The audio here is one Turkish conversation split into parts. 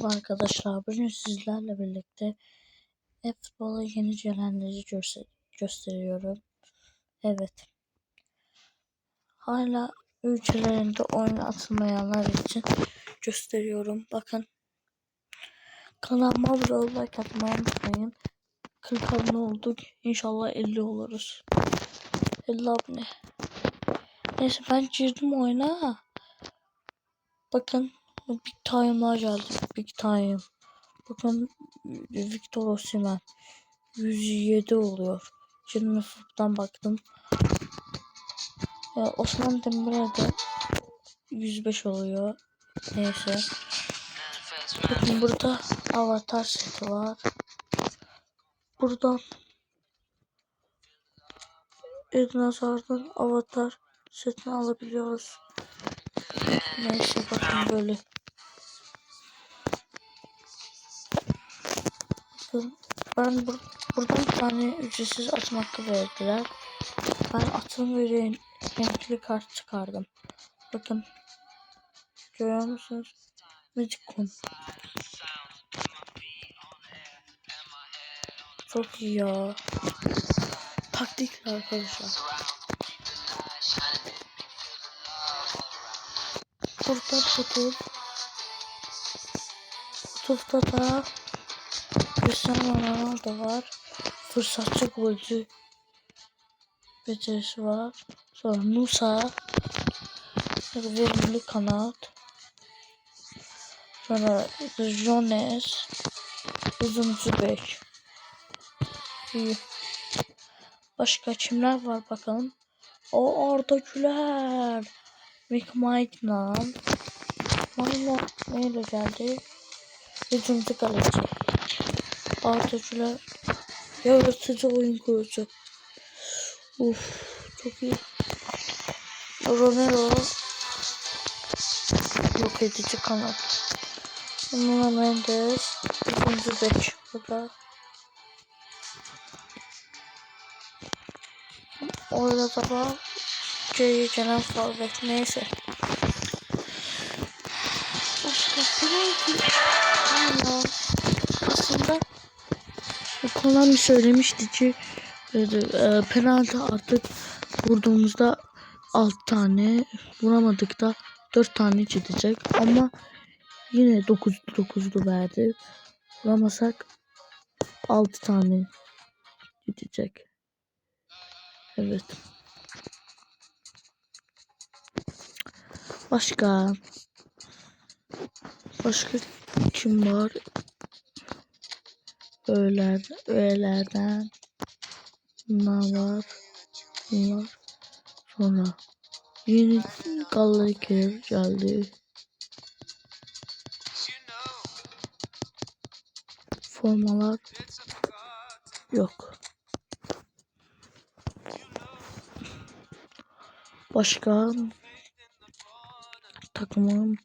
Merhaba arkadaşlar. Bugün sizlerle birlikte e-futbola yeni gelenleri göster gösteriyorum. Evet. Hala ülkelerinde oyun atılmayanlar için gösteriyorum. Bakın. Kanalıma abone olmayı atmayı unutmayın. 40 abone olduk. İnşallah 50 oluruz. 50 abone. Neyse ben girdim oyuna. Bakın Big Time'lar geldi. Big Time. Bakın Victor Osimhen 107 oluyor. Şimdi buradan baktım. Ya, Osman Dembele de 105 oluyor. Neyse. Bakın burada avatar seti var. Buradan Eden Hazard'ın avatar setini alabiliyoruz. Neyse bakın böyle. Bakın ben bur buradan bir tane ücretsiz atım hakkı verdiler. Ben atım ve ren renkli kart çıkardım. Bakın. Görüyor musunuz? Magicon. Çok iyi ya. Taktikli arkadaşlar. Burada kutu. Kutuda da Cristiano Ronaldo var. Fırsatçı golcü becerisi var. Sonra Nusa. Verimli kanat. Sonra Jones. Uzuncu bek. İyi. Başka kimler var bakalım. O Arda Güler. Mick Mike'la. Mayla neyle geldi? Hücumcu kaleci. Güler. Yaratıcı oyun kurucu. Uf çok iyi. Romero. Yok edici kanat. Nuno Mendes. Hücumcu bek. Bu da. Orada da var. C'yi gelen forvet neyse. Başka penaltı. Allah. Aslında Konami söylemişti ki e, e, penaltı artık vurduğumuzda 6 tane vuramadık da 4 tane gidecek ama yine 9 9'lu verdi. Vuramasak 6 tane gidecek. Evet. Başka başka kim var? Öğeler, öğelerden bunlar var. Bunlar. Sonra yeni Gallagher geldi. Formalar yok. Başka takımım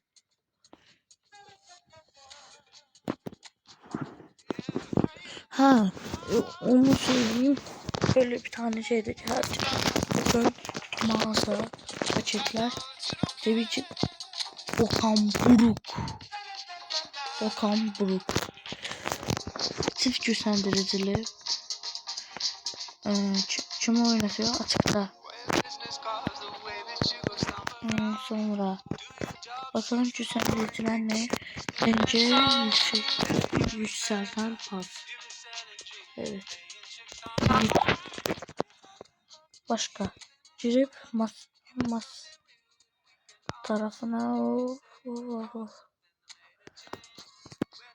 Ha, onu söyleyeyim. Böyle bir tane şey de geldi. Bakın mağaza paketler. Tabii ki Okan Buruk. Okan Buruk. Çift güçlendiricili. Ee, kim oynatıyor? Açıkta. Hmm, sonra bakalım güçlendiriciler ne? Bence yüksek, yükselten pas. Evet. Başka. Girip mas mas tarafına of, of, of.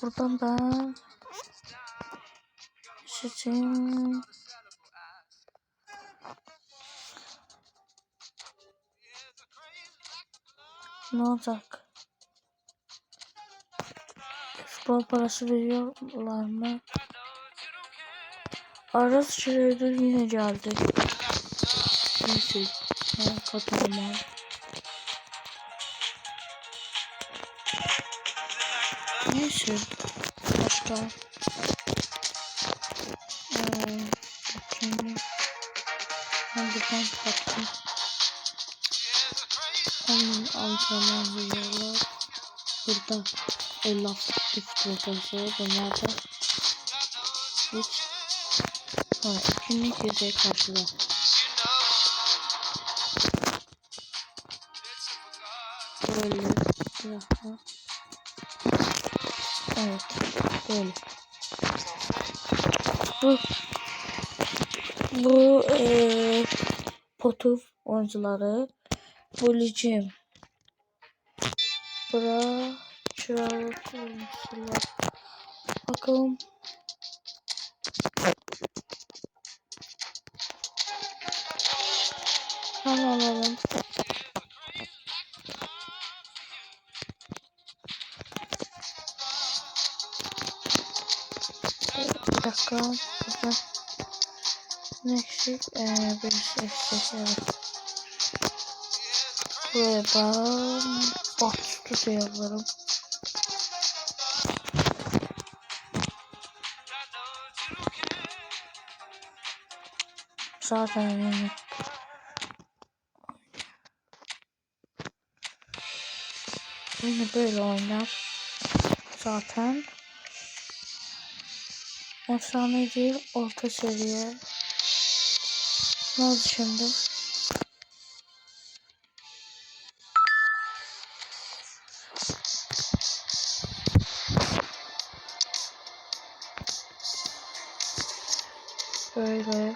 Buradan ben seçeyim. Ne olacak? Futbol parası veriyorlar mı? Aras Schroeder yine geldi. Neyse. Ben katılmam. Neyse. Başka. Ee, şimdi ben buradan baktım. Onun antrenman veriyorlar. Burada 50 aktif profesör. Bunlar da hiç sonra etkinlik yüzey karşıda. Böyle silahlar. Evet. Böyle. Bu bu eee Potov oyuncuları ligim. Bura oyuncular. Bakalım. Bir dakika. Burada ne eksik? Ee, birisi eksik. Evet. Buraya ben bastı diyebilirim. Zaten önemli. Yine böyle oynar. Zaten. Efsane değil, orta seviye. Ne oldu şimdi? Böyle.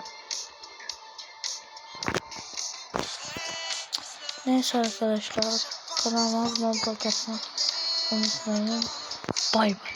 Neyse arkadaşlar. Kanalıma abone olmayı unutmayın. Bay bay.